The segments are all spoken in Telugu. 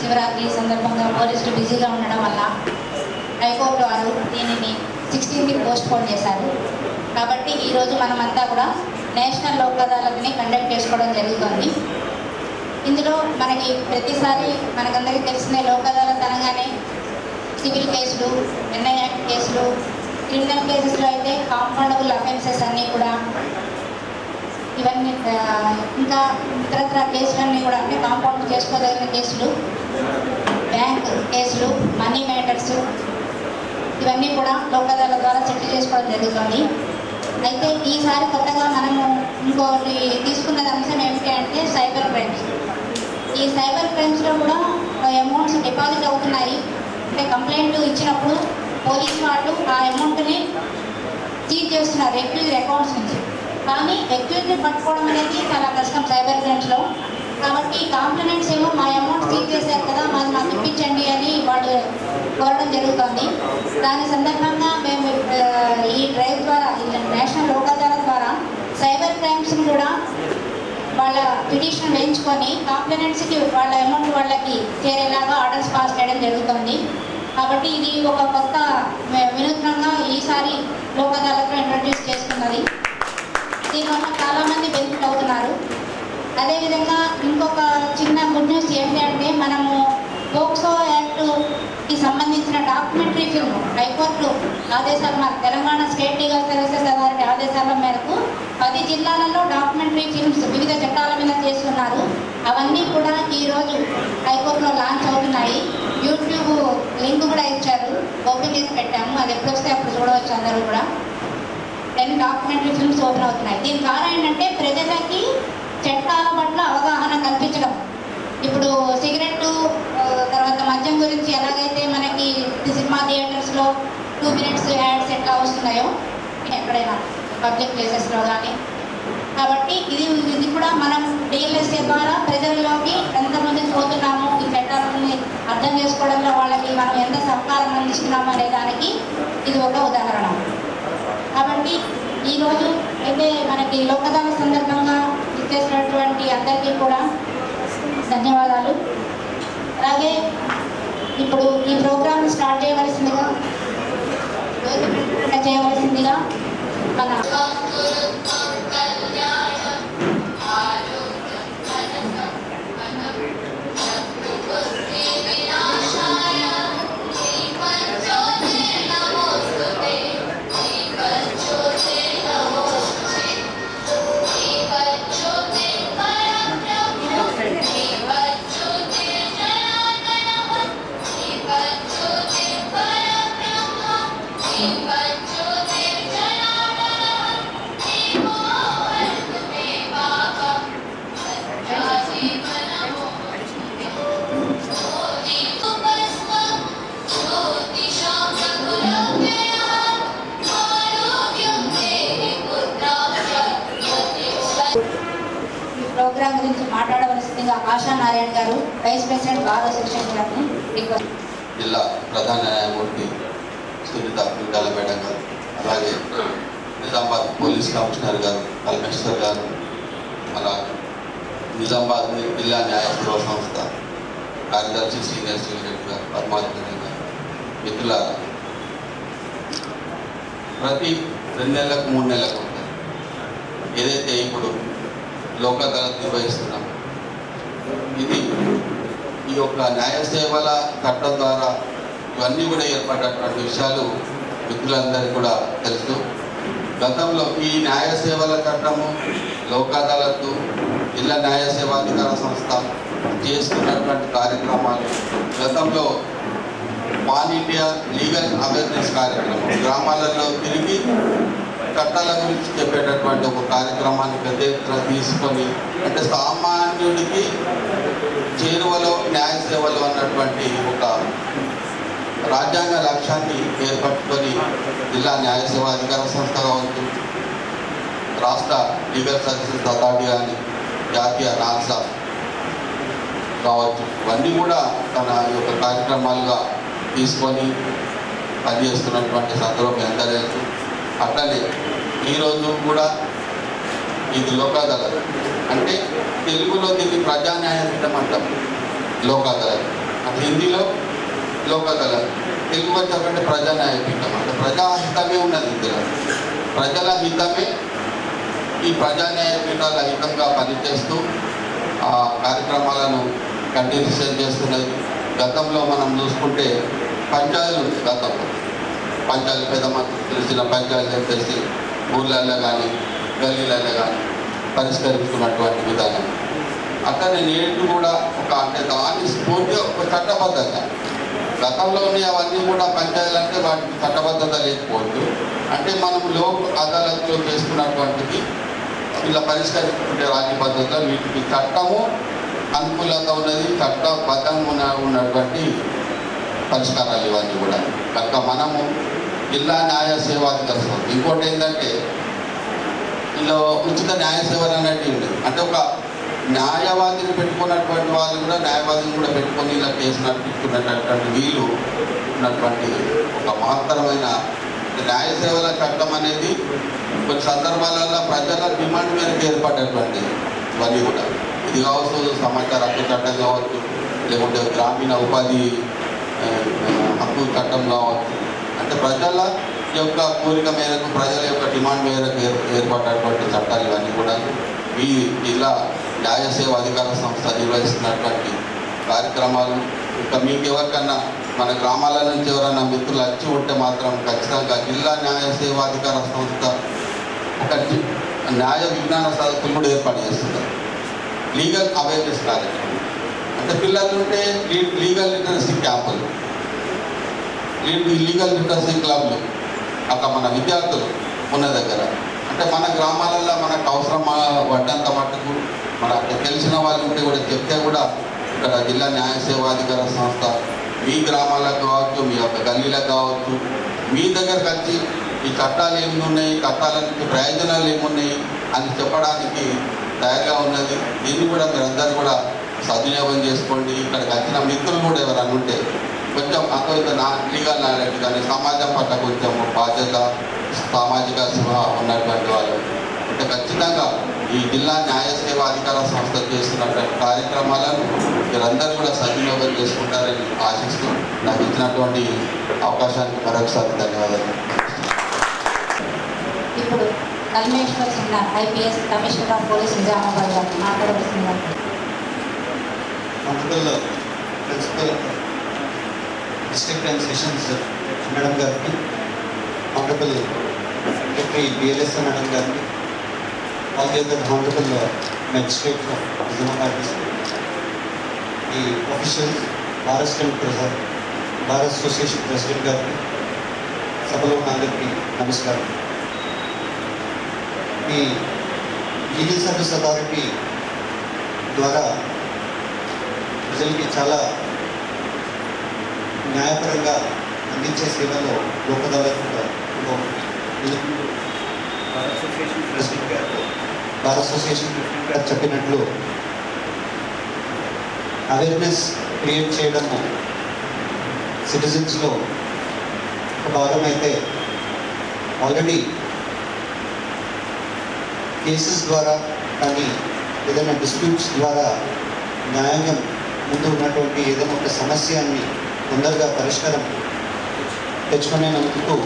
శివరాత్రి సందర్భంగా పోలీసులు బిజీగా ఉండడం వల్ల హైకోర్టు వారు దీనిని సిక్స్టీన్కి పోస్ట్ పోన్ చేశారు. కాబట్టి ఈరోజు మనమంతా కూడా నేషనల్ లోక్ అదాలత్ని కండక్ట్ చేసుకోవడం జరుగుతుంది. ఇందులో మనకి ప్రతిసారి మనకందరికీ తెలిసిన లోక్ అదాలత్ అనగానే సివిల్ కేసులు ఎన్ఐ యాక్ట్ కేసులు క్రిమినల్ కేసెస్లో అయితే కాంపౌండబుల్ అఫెన్సెస్ అన్నీ కూడా ఇవన్నీ ఇంకా ఇతరత్ర కేసులన్నీ కూడా అంటే కాంపౌండ్ చేసుకోదగిన కేసులు బ్యాంక్ కేసులు మనీ మ్యాటర్స్ ఇవన్నీ కూడా లోకదాల ద్వారా సెటిల్ చేసుకోవడం జరుగుతుంది. అయితే ఈసారి కొత్తగా మనము ఇంకోటి తీసుకున్న అంశం ఏమిటి అంటే సైబర్ క్రైమ్స్ ఈ సైబర్ క్రైమ్స్లో కూడా అమౌంట్స్ డిపాజిట్ అవుతున్నాయి. అంటే కంప్లైంట్ ఇచ్చినప్పుడు పోలీసు వాళ్ళు ఆ అమౌంట్ని సీజ్ చేస్తున్నారు ఎక్యూజ్ అకౌంట్స్ నుంచి. కానీ ఎక్యూజ్ని పట్టుకోవడం అనేది చాలా కష్టం సైబర్ క్రైమ్స్లో కాబట్టి కాంప్లిమెంట్స్ ఏమో మా అమౌంట్ సీజ్ చేశారు కదా మాది మాకు ఇప్పించండి అని వాళ్ళు కోరడం జరుగుతుంది. దాని సందర్భంగా మేము ఈ డ్రైవ్ ద్వారా నేషనల్ లోక్ ద్వారా సైబర్ క్రైమ్స్ని కూడా వాళ్ళ పిటిషన్ వేయించుకొని కాంప్లిమెంట్స్కి వాళ్ళ అమౌంట్ వాళ్ళకి చేరేలాగా ఆర్డర్స్ పాస్ చేయడం జరుగుతుంది. కాబట్టి ఇది ఒక కొత్త వినూత్నంగా ఈసారి లోక్ అదాలత్లో ఇంట్రడ్యూస్ చేసుకున్నది. దీనివల్ల చాలామంది బెనిఫిట్ అవుతున్నారు అదేవిధంగా ఇంకొక చిన్న గుడ్ న్యూస్ ఏంటి అంటే మనము పోక్సో యాక్ట్కి సంబంధించిన డాక్యుమెంటరీ ఫిల్మ్ హైకోర్టు ఆదేశాలు మన Telangana state legal services authority ఆదేశాల మేరకు పది జిల్లాలలో డాక్యుమెంటరీ ఫిల్మ్స్ వివిధ చట్టాల మీద చేస్తున్నారు. అవన్నీ కూడా ఈరోజు హైకోర్టులో లాంచ్ అవుతున్నాయి. యూట్యూబ్ లింక్ కూడా ఇచ్చారు. ఓపెన్ చేసి పెట్టాము. అది ఎప్పుడు వస్తే అప్పుడు చూడవచ్చు అందరూ కూడా. టెన్ డాక్యుమెంటరీ ఫిల్మ్స్ ఓపెన్ అవుతున్నాయి. దీని ద్వారా ఏంటంటే ప్రజలకి చట్టాల పట్ల అవగాహన కల్పించడం. ఇప్పుడు సిగరెట్ తర్వాత మద్యం గురించి ఎలాగైతే మనకి సినిమా థియేటర్స్లో టూ మినిట్స్ యాడ్స్ ఎట్లా వస్తున్నాయో ఎక్కడైనా పబ్లిక్ ప్లేసెస్లో కానీ కాబట్టి ఇది ఇది కూడా మనం డిఎల్ఎస్ఏ ద్వారా ప్రజల్లోకి ఎంతమంది పోతున్నాము ఈ చట్టాలని అర్థం చేసుకోవడంలో వాళ్ళకి మనం ఎంత సహకారం అందిస్తున్నాము అనే దానికి ఇది ఒక ఉదాహరణ. కాబట్టి ఈరోజు అయితే మనకి లోకదాన సందర్భంగా ఇచ్చేసినటువంటి అందరికీ కూడా ధన్యవాదాలు. అలాగే ఇప్పుడు ఈ ప్రోగ్రామ్ స్టార్ట్ చేయవలసిందిగా చేయవలసిందిగా మన జిల్లా ప్రధాన న్యాయమూర్తి సునీత పింగాల మేడం గారు అలాగే నిజామాబాద్ పోలీస్ కమిషనర్ గారు కల్మేశ్వర్ గారు మన నిజామాబాద్ జిల్లా న్యాయ సేవా సంస్థ కార్యదర్శి సీనియర్ సివిల్ జడ్జి గారు పరమాత్మ గారు మిత్రులారా ప్రతి రెండు నెలలకు మూడు నెలలకు ఉంటుంది ఏదైతే ఇప్పుడు లోక్ అదాలత్ నిర్వహిస్తున్నాం ఇది ఈ యొక్క న్యాయ సేవల చట్టం ద్వారా ఇవన్నీ కూడా ఏర్పడినటువంటి విషయాలు మిత్రులందరికీ కూడా తెలుసు. గతంలో ఈ న్యాయ సేవల చట్టము లోక్ అదాలత్తు జిల్లా న్యాయ సేవాధికార సంస్థ చేస్తున్నటువంటి కార్యక్రమాలు గతంలో పాన్ ఇండియా లీగల్ అవేర్నెస్ కార్యక్రమం గ్రామాలలో తిరిగి చట్టాల గురించి చెప్పేటటువంటి ఒక కార్యక్రమాన్ని పెద్ద ఎత్తున తీసుకొని అంటే సామాన్యుడికి చేరువలో న్యాయ సేవలు అన్నటువంటి ఒక రాజ్యాంగ లక్ష్యాన్ని ఏర్పట్టుకొని జిల్లా న్యాయ సేవా అధికార సంస్థ కావచ్చు రాష్ట్ర లీగల్ సర్వీసెస్ అథారిటీ కానీ జాతీయ నాల్సా కావచ్చు ఇవన్నీ కూడా తన యొక్క కార్యక్రమాలుగా తీసుకొని పనిచేస్తున్నటువంటి సందర్భం ఎంత లేదు అట్లనే ఈరోజు కూడా ఇది లోక్ అదాలత్ అంటే తెలుగులో దీన్ని ప్రజా న్యాయపీఠం అంటాం. లోక్ అదాలత్ అంటే హిందీలో లోక్ అదాలత్ తెలుగు వచ్చాకంటే ప్రజా న్యాయపీఠం అంటే. ప్రజా హితమే ఉన్నది ఇందులో. ప్రజల హితమే ఈ ప్రజా న్యాయపీఠాల హితంగా పనిచేస్తూ ఆ కార్యక్రమాలను కంటిన్యూషన్ చేస్తున్నది. గతంలో మనం చూసుకుంటే పంచాయతీలు ఉంది గతంలో పంచాయతీ పెద్ద మనకు తెలిసిన పంచాయతీ తెలిసి ఊర్లలో కానీ గల్లీలలో కానీ పరిష్కరించుకున్నటువంటి విధానం. అక్కడ నేటి కూడా ఒక అంటే దాని స్ఫూర్తిగా ఒక చట్టబద్ధత. గతంలో ఉన్న అవన్నీ కూడా పనిచేయాలంటే వాటికి చట్టబద్ధత లేకపోవచ్చు. అంటే మనం లోక్ అదాలత్లో చేసుకున్నటువంటిది ఇలా పరిష్కరించుకుంటే రాజ్యబద్ధత వీటికి చట్టము అనుకూలంగా ఉన్నది చట్టబద్ధంగా ఉన్న ఉన్నటువంటి పరిష్కారాలు ఇవన్నీ కూడా. కనుక మనము జిల్లా న్యాయ సేవాధికారులు. ఇంకోటి ఏంటంటే ఇందులో ఉచిత న్యాయ సేవలు అనేటివి అంటే ఒక న్యాయవాదిని పెట్టుకున్నటువంటి వాళ్ళు కూడా న్యాయవాదిని కూడా పెట్టుకొని ఇలా కేసు నడిపించుకున్నటువంటి వీలు ఉన్నటువంటి ఒక మహత్తరమైన న్యాయ సేవల చట్టం అనేది కొన్ని సందర్భాలలో ప్రజల డిమాండ్ మేరకు ఏర్పడేటువంటి ఇవన్నీ కూడా. ఇది కావచ్చు సమాచార హక్కు చట్టం కావచ్చు లేకుంటే గ్రామీణ ఉపాధి హక్కు చట్టం కావచ్చు. అంటే ప్రజల యొక్క కోరిక మేరకు ప్రజల యొక్క డిమాండ్ మేరకు ఏర్ ఏర్పడినటువంటి చట్టాలు ఇవన్నీ కూడా ఈ జిల్లా న్యాయ సేవ అధికార సంస్థ నిర్వహిస్తున్నటువంటి కార్యక్రమాలు. ఇంకా మీకు ఎవరికన్నా మన గ్రామాల నుంచి ఎవరైనా మిత్రులు వచ్చి ఉంటే మాత్రం ఖచ్చితంగా జిల్లా న్యాయ సేవ అధికార సంస్థ ఒక న్యాయ విజ్ఞాన సదస్సులు కూడా ఏర్పాటు చేస్తున్నారు. లీగల్ అవేర్నెస్ కార్యక్రమం. అంటే పిల్లలు ఉంటే లీగల్ లిటరసీ క్యాంపులు. లీగల్ లిటరసీ క్లబ్లు. అక్కడ మన విద్యార్థులు ఉన్న దగ్గర. అంటే మన గ్రామాలలో మనకు అవసరం పడ్డంత మట్టుకు మన తెలిసిన వాళ్ళు ఉంటే కూడా చెప్తే కూడా ఇక్కడ జిల్లా న్యాయ సేవాధికార సంస్థ మీ గ్రామాలకు కావచ్చు మీ యొక్క గల్లీలకు కావచ్చు మీ దగ్గరకు వచ్చి ఈ చట్టాలు ఏమి ఉన్నాయి చట్టాలకి ప్రయోజనాలు ఏమున్నాయి అని చెప్పడానికి తయారుగా ఉన్నది. దీన్ని కూడా మీరందరూ కూడా సద్వినియోగం చేసుకోండి. ఇక్కడికి వచ్చిన మిత్రులు కూడా ఎవరైనా ఉంటే కొంచెం అంత లీగల్ నాలెడ్జ్ కానీ సమాజం పట్ల కొంచెం బాధ్యత సామాజిక స్పృహ ఉన్నటువంటి వాళ్ళు. అంటే ఖచ్చితంగా ఈ జిల్లా న్యాయ సేవ అధికార సంస్థ చేస్తున్నటువంటి కార్యక్రమాలను మీరందరూ కూడా సద్వినియోగం చేసుకుంటారని ఆశిస్తూ నాకు ఇచ్చినటువంటి అవకాశానికి మరొకసారి ధన్యవాదాలు. ఇప్పుడు Kalmeshwar Sinha IPS commissioner of police Nizamabad garu మాట్లాడవలసింది honourable principal district and sessions madam garu honourable secretary BLS madam garu all the other honourable magistrate Nizamabad ఈ officials Bharat assistant president Bharat association president garu సభలో ఉన్న అందరికీ నమస్కారం. ఈ లీగల్ సర్వీస్ అథారిటీ ద్వారా ప్రజలకి చాలా న్యాయపరంగా అందించే సేవలో లోక్ అదాలత్ కూడా ఒకటి. ఇది బార్ అసోసియేషన్ ప్రెసిడెంట్ చెప్పినట్లు అవేర్నెస్ క్రియేట్ చేయడము సిటిజన్స్లో ఒక భాగం అయితే ఆల్రెడీ కేసెస్ ద్వారా కానీ ఏదైనా డిస్ప్యూట్స్ ద్వారా న్యాయం ముందు ఉన్నటువంటి ఏదైనా ఒక సమస్యని తొందరగా పరిష్కారం తెచ్చుకునేందుకు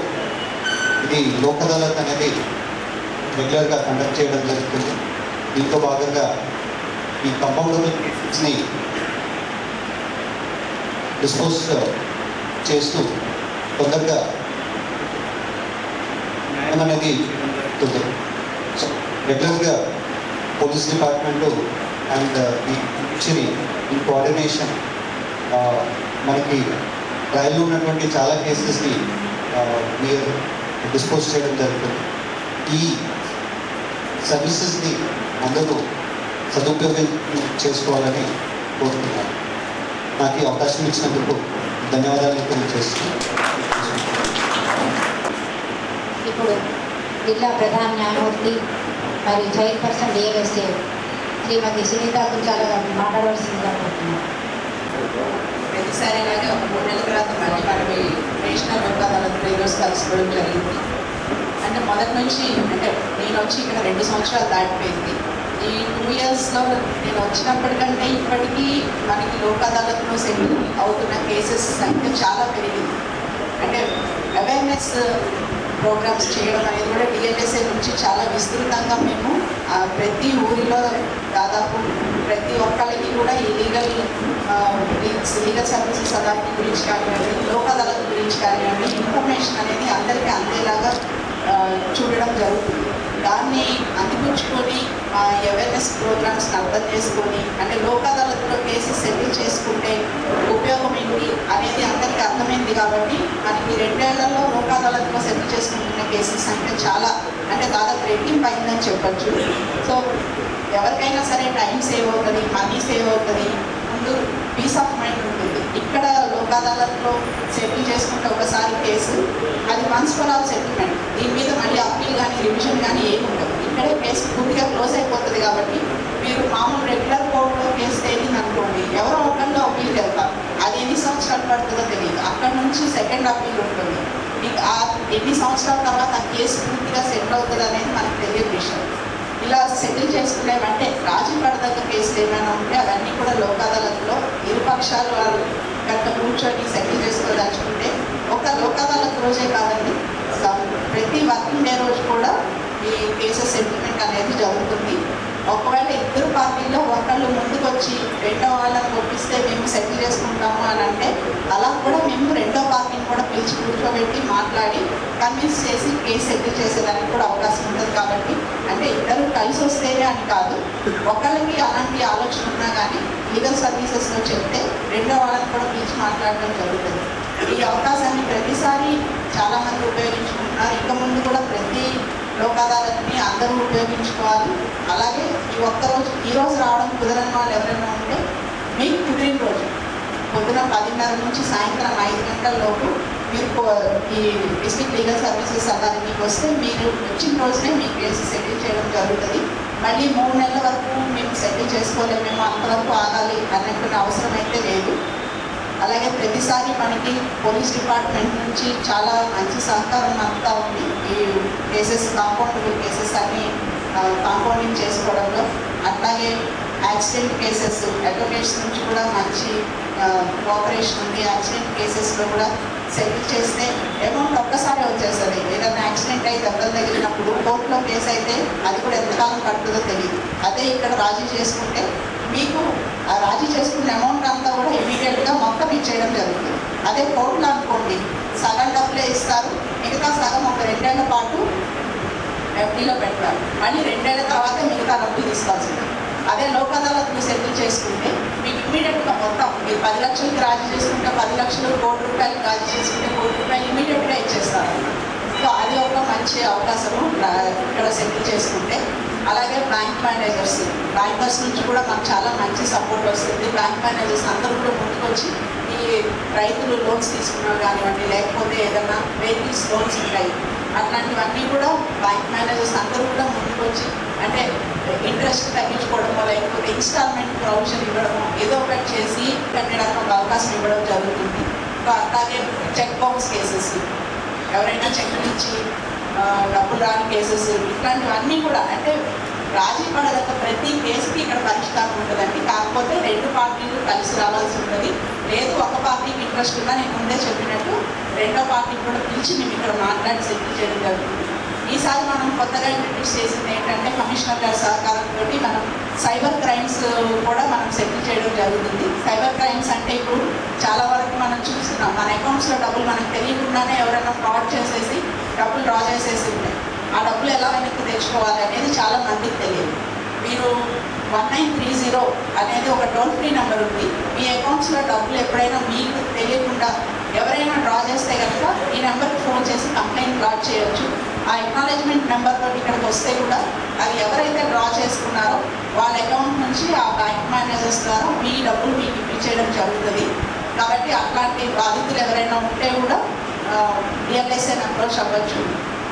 ఇది లోక్ అదాలత్ అనేది రెగ్యులర్గా కండక్ట్ చేయడం జరుగుతుంది. దీంతో భాగంగా ఈ కంపౌండబుల్ కేసెస్ని డిస్పోజ్ చేస్తూ తొందరగా న్యాయం అనేది సో రెగ్యులర్గా పోలీస్ డిపార్ట్మెంట్ అండ్ ఈ జుడిషియరీ ఇన్ కోఆర్డినేషన్ మనకి ట్రయల్లో ఉన్నటువంటి చాలా కేసెస్ని మీరు డిస్పోజ్ చేయడం జరుగుతుంది. ఈ సర్వీసెస్ని అందరూ సదుపయోగం చేసుకోవాలని కోరుతున్నాను నాకు ఈ అవకాశం ఇచ్చినందుకు ధన్యవాదాలు తెలియజేస్తున్నాను. ఇప్పుడు జిల్లా ప్రధాన న్యాయమూర్తి మరియు చైర్పర్సన్ డిఎల్ఎస్ఏ శ్రీమతి సునీత కుంచాల గారిని మాట్లాడవలసిందిగా కోరుతున్నాను. ఒకసారి ఇలాగే ఒక మూడు నెలల తర్వాత మళ్ళీ మనం ఈ నేషనల్ లోక్ అదాలత్లో ఈరోజు కలుసుకోవడం జరిగింది. అంటే మొదటి నుంచి అంటే నేను వచ్చి ఇక్కడ రెండు సంవత్సరాలు దాటిపోయింది. ఈ టూ ఇయర్స్లో నేను వచ్చినప్పటికంటే ఇప్పటికీ మనకి లోక్ అదాలత్లో సెటిల్ అవుతున్న కేసెస్ సంఖ్య చాలా పెరిగింది. అంటే అవేర్నెస్ ప్రోగ్రామ్స్ చేయడం అనేది కూడా డిఎల్ఎస్ఏ నుంచి చాలా విస్తృతంగా మేము ప్రతి ఊరిలో దాదాపు ప్రతి ఒక్కరికి కూడా ఈ లీగల్ లీగల్ సర్వీసెస్ అథారిటీ గురించి కానివ్వండి లోక్ అదాలత్ గురించి కానివ్వండి ఇన్ఫర్మేషన్ అనేది అందరికీ అందేలాగా చూడడం జరుగుతుంది. దాన్ని అందిపుచ్చుకొని ఆ అవేర్నెస్ ప్రోగ్రామ్స్ని అర్థం చేసుకొని అంటే లోక్ అదాలత్లో కేసెస్ సెటిల్ చేసుకుంటే ఉపయోగం ఏంటి అనేది అందరికీ అర్థమైంది కాబట్టి మనకి రెండేళ్ళలో లోక్ సెట్ చేసుకుంటున్న కేసెస్ అంటే చాలా అంటే దాదాపు రెట్టింపు అయిందని చెప్పచ్చు. సో ఎవరికైనా సరే టైం సేవ్ అవుతుంది మనీ సేవ్ అవుతుంది ముందు పీస్ ఆఫ్ మైండ్ ఉంటుంది. ఇక్కడ లోక్ అదాలత్లో సెటిల్ చేసుకుంటే ఒకసారి కేసు అది వన్స్ ఫర్ ఆల్ సెటిల్మెంట్. దీని మీద మళ్ళీ అప్పీల్ కానీ రివిజన్ కానీ ఏమి ఉండదు ఇక్కడే కేసు పూర్తిగా క్లోజ్ అయిపోతుంది కాబట్టి మీరు మామూలు రెగ్యులర్ కోర్టులో కేసు తేలింది అనుకోండి ఎవరో ఒకళ్ళు అప్పీల్కి వెళ్తారు అది ఎన్ని సంవత్సరాలు పడుతుందో తెలియదు. అక్కడ నుంచి సెకండ్ అప్పీల్ ఉంటుంది. మీకు ఆ ఎన్ని సంవత్సరాల తర్వాత ఆ కేసు పూర్తిగా సెటిల్ అవుతుంది అనేది మనకు తెలియని విషయం. ఇలా సెటిల్ చేసుకునేవంటే రాజీ పడదగ్గ కేసులు ఏమైనా ఉంటే అవన్నీ కూడా లోక్ అదాలత్లో ఇరుపక్షాలు వాళ్ళు కనుక కూర్చొని సెటిల్ చేసుకోదలుచుకుంటే ఒక లోక్ అదాలత్ రోజే కాదండి ప్రతి వర్కింగ్ డే రోజు కూడా ఈ కేసెస్ సెటిల్మెంట్ అనేది జరుగుతుంది. ఒకవేళ ఇద్దరు పార్టీల్లో ఒకళ్ళు ముందుకొచ్చి రెండో వాళ్ళని ఒప్పిస్తే మేము సెటిల్ చేసుకుంటాము అని అంటే అలా కూడా మేము రెండో పార్టీని కూడా పిలిచి కూర్చోబెట్టి మాట్లాడి కన్విన్స్ చేసి కేసు సెటిల్ చేసేదానికి కూడా అవకాశం ఉంటుంది కాబట్టి అంటే ఇద్దరు కలిసి వస్తేనే అని కాదు. ఒకళ్ళకి అలాంటి ఆలోచన ఉన్నా కానీ లీగల్ సర్వీసెస్లో చెప్తే రెండో వాళ్ళని కూడా పిలిచి మాట్లాడడం జరుగుతుంది. ఈ అవకాశాన్ని ప్రతిసారి చాలామంది ఉపయోగించుకుంటున్నారు. ఇక ముందు కూడా ప్రతి లోక్ అదాలత్ని అందరూ ఉపయోగించుకోవాలి. అలాగే ఈ ఒక్కరోజు ఈ రోజు రావడం కుదరని వాళ్ళు ఎవరైనా ఉంటే మీకు పుట్టిన రోజు పొద్దున పదిన్నర నుంచి సాయంత్రం ఐదు గంటల లోపు మీరు ఈ డిస్ట్రిక్ట్ లీగల్ సర్వీసెస్ అదానికి వస్తే మీరు వచ్చిన రోజునే మీ కేసు సెటిల్ చేయడం జరుగుతుంది. మళ్ళీ మూడు నెలల వరకు మేము సెటిల్ చేసుకోలేమేమో అంతవరకు ఆగాలి అన్నటువంటి అవసరం అయితే లేదు. అలాగే ప్రతిసారి మనకి పోలీస్ డిపార్ట్మెంట్ నుంచి చాలా మంచి సహకారం అంతా ఉంది. ఈ కేసెస్ కాంపౌండబుల్ కేసెస్ అన్ని కాంపౌండింగ్ చేసుకోవడంలో. అట్లాగే యాక్సిడెంట్ కేసెస్ అడ్వకేట్స్ నుంచి కూడా మంచి కోఆపరేషన్ ఉంది. యాక్సిడెంట్ కేసెస్లో కూడా సెటిల్ చేస్తే అమౌంట్ ఒక్కసారి వచ్చేస్తుంది. ఏదైనా యాక్సిడెంట్ అయితే దెబ్బలు తగిలినప్పుడు కోర్టులో కేసు అయితే అది కూడా ఎంతకాలం పడుతుందో తెలియదు అదే ఇక్కడ రాజీ చేసుకుంటే మీకు ఆ రాజీ చేసుకున్న అమౌంట్ అంతా కూడా ఇమీడియట్గా మొత్తం ఇచ్చేయడం జరుగుతుంది. అదే కోర్టులో అనుకోండి సగం డబ్బులే ఇస్తారు మిగతా సగం ఒక రెండేళ్ళ పాటు ఎఫ్డీలో పెడతారు మళ్ళీ రెండేళ్ళ తర్వాత మిగతా డబ్బులు తీసుకోవాల్సింది. అదే లోక్ అదాలత్లు సెటిల్ చేసుకుంటే మీకు ఇమీడియట్గా మొత్తం మీరు పది లక్షలకి రాజీ చేసుకుంటే పది లక్షలు కోటి రూపాయలు రాజీ చేసుకుంటే కోటి రూపాయలు ఇమీడియట్గా ఇచ్చేస్తారు. సో అది ఒక మంచి అవకాశము ఇక్కడ సెటిల్ చేసుకుంటే అలాగే బ్యాంక్ మేనేజర్స్ బ్యాంకర్స్ నుంచి కూడా మాకు చాలా మంచి సపోర్ట్ వస్తుంది. బ్యాంక్ మేనేజర్స్ అందరూ కూడా ముందుకొచ్చి ఈ రైతులు లోన్స్ తీసుకున్నా కానివ్వండి లేకపోతే ఏదైనా వెహికల్స్ లోన్స్ ఉంటాయి. అట్లాంటివన్నీ కూడా బ్యాంక్ మేనేజర్స్ అందరూ కూడా ముందుకొచ్చి అంటే ఇంట్రెస్ట్ తగ్గించుకోవడమో లేకపోతే ఇన్స్టాల్మెంట్ ప్రొవిజన్ ఇవ్వడమో ఏదో ఒకటి చేసి కట్టడానికి ఒక అవకాశం ఇవ్వడం జరుగుతుంది. సో చెక్ బౌన్స్ కేసెస్ ఎవరైనా చెక్ నుంచి డబ్బులు రాని కేసెస్ ఇట్లాంటివన్నీ కూడా. అంటే రాజీ పడదక్క ప్రతి కేసుకి ఇక్కడ పరిష్కారం ఉంటుందండి. కాకపోతే రెండు పార్టీలు కలిసి రావాల్సి ఉంటుంది. లేదు ఒక పార్టీకి ఇంట్రెస్ట్ ఉందా? నేను ముందే చెప్పినట్టు రెండో పార్టీకి కూడా పిలిచి మేము ఇక్కడ మాట్లాడి సెటిల్ చేయడం జరుగుతుంది. ఈసారి మనం కొత్తగా ఇంట్రడ్యూస్ చేసింది ఏంటంటే కమిషనర్ గారి సహకారంతో మనం సైబర్ క్రైమ్స్ కూడా మనం సెటిల్ చేయడం జరుగుతుంది. సైబర్ క్రైమ్స్ అంటే ఇప్పుడు చాలా వరకు మనం చూస్తున్నాం. మన అకౌంట్స్లో డబ్బులు మనకు తెలియకుండానే ఎవరైనా ఫ్రాడ్ చేసేసి డబ్బులు డ్రా చేసేసి ఉంటాయి ఆ డబ్బులు ఎలా వెనక్కి తెచ్చుకోవాలి అనేది చాలా మందికి తెలియదు. మీరు వన్ నైన్ త్రీ జీరో అనేది ఒక టోల్ ఫ్రీ నెంబర్ ఉంది. మీ అకౌంట్స్లో డబ్బులు ఎప్పుడైనా మీకు తెలియకుండా ఎవరైనా డ్రా చేస్తే కనుక ఈ నెంబర్కి ఫోన్ చేసి కంప్లైంట్ లాడ్ చేయొచ్చు. ఆ ఎక్నాలజ్మెంట్ నెంబర్తో ఇక్కడికి వస్తే కూడా అది ఎవరైతే డ్రా చేసుకున్నారో వాళ్ళ అకౌంట్ నుంచి ఆ బ్యాంక్ మేనేజర్స్ ద్వారా మీ డబ్బులు మీకు ఇప్పించేయడం జరుగుతుంది. కాబట్టి అట్లాంటి బాధితులు ఎవరైనా ఉంటే కూడా రియలైజేషన్ అప్రోచ్ అవ్వచ్చు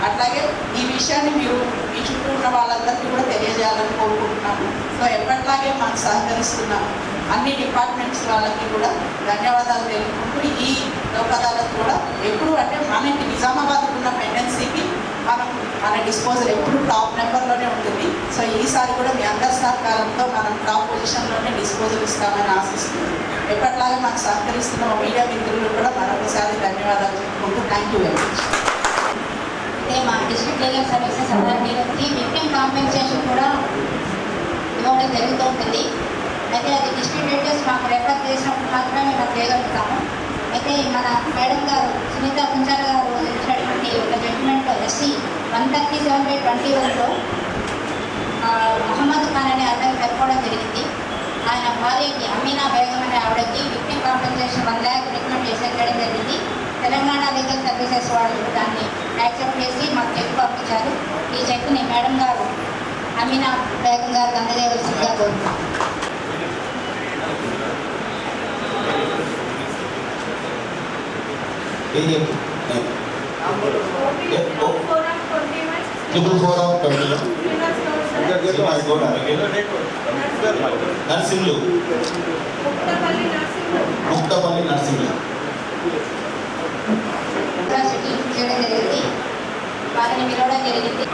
అట్లాగే ఈ విషయాన్ని మీరు మీ చుట్టూ ఉన్న వాళ్ళందరికీ కూడా తెలియజేయాలని కోరుకుంటున్నాము. సో ఎప్పట్లాగే మాకు సహకరిస్తున్నాము అన్ని డిపార్ట్మెంట్స్ వాళ్ళకి కూడా ధన్యవాదాలు తెలుపుకుంటూ ఈ లోక్ అదాలత్ కూడా ఎప్పుడు అంటే మనకి నిజామాబాద్ ఉన్న పెండెన్సీకి మనం మన డిస్పోజల్ ఎప్పుడు టాప్ నెంబర్లోనే ఉంటుంది. సో ఈసారి కూడా మీ అందరి సహకారంతో మనం టాప్ పొజిషన్లోనే డిస్పోజల్ ఇస్తామని ఆశిస్తున్నాం ఎప్పట్లాగే మాకు సహకరిస్తున్న మీడియా మిత్రులు కూడా మరొకసారి ధన్యవాదాలు చెప్పుకుంటూ థ్యాంక్ యూ వెరీ మచ్ అయితే మా డిస్ట్రిక్ట్ లీగల్ సర్వీసెస్ అథారిటీకి విక్టిమ్ కాంపెన్సేషన్ కూడా ఇవ్వడం జరుగుతూ ఉంటుంది అయితే అది డిస్ట్రిక్ట్ మాకు రెఫర్ చేసినప్పుడు మాత్రమే మేము అది చేయగలుగుతాము. అయితే మన మేడం గారు సునీత కుంచాల గారు ఇచ్చినటువంటి ఒక judgement SC one thirty seven by twenty వన్లో మహమ్మద్ ఖాన్ అనే అతను పెట్టుకోవడం జరిగింది. ఆయన భార్యకి అమీనా బేగం అనే ఆవిడకి victim compensation one lakh recommend చేసి చేయడం జరిగింది. తెలంగాణ లీగల్ సర్వీసెస్ వాళ్ళు దాన్ని యాక్సెప్ట్ చేసి మాకు చెక్ పంపించారు. ఈ చెక్ని మేడం గారు అమీనా బేగం గారు అందజేయవలసిందిగా కోరుతున్నాం. ఏం చెప్పు? Triple four of twenty Narsinglu Muktapalli Narsinglu వారిని పిలవడం జరిగింది.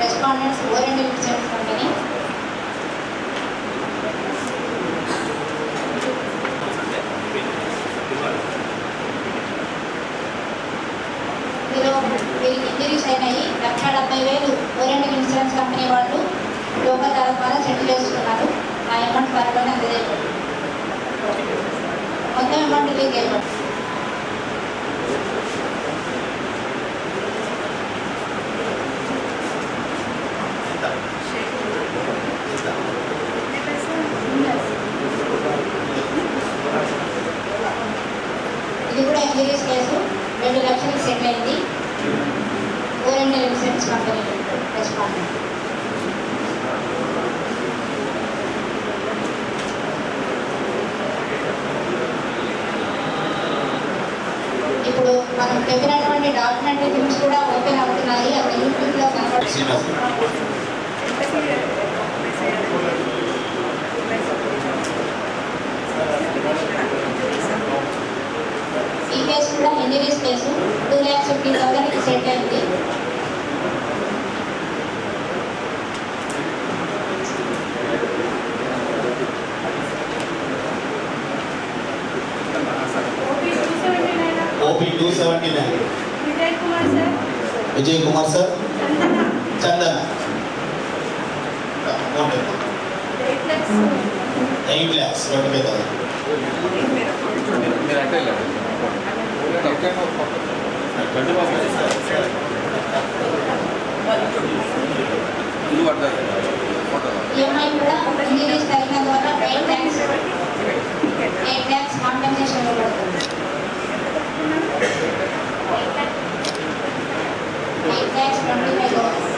రెస్పాండెంట్స్ ఓరియంటల్ ఇన్సూరెన్స్ కంపెనీ వీరు వీరికి ఇంజరీస్ అయినాయి లక్ష డెబ్బై వేలు ఓరియంటల్ ఇన్సూరెన్స్ కంపెనీ వాళ్ళు యోగా ధర ద్వారా సెటిల్ చేసుకున్నారు ఆ అమౌంట్ త్వరలోనే అందజేయబడింది మొత్తం అమౌంట్ లీక్ చేయబడింది ఇది కూడా ఇంజరీస్ కేసు రెండు లక్షలకు సెట్ అయింది. ఓరియంటల్ ఇన్సూరెన్స్ కంపెనీ రెస్పాండెంట్ ఇప్పుడు చెప్పినటువంటి డాక్యుమెంటరీ ఫిల్మ్స్ కూడా ఓపెన్ అవుతున్నాయి. అవి యూట్యూబ్లో ఈ కేసు కూడా injuries case two lakhs fifty థౌసండ్కి set అయింది థౌసండ్ మీరు అంటే ట్వంటీ పర్సెంట్ ఇల్లు పడతారు ఫోటో ఈఎంఐ కూడా ఇంజరీస్ తగిన ద్వారా eight lakhs eight lakhs compensation ఇవ్వబడుతుంది eight lakhs twenty five thousand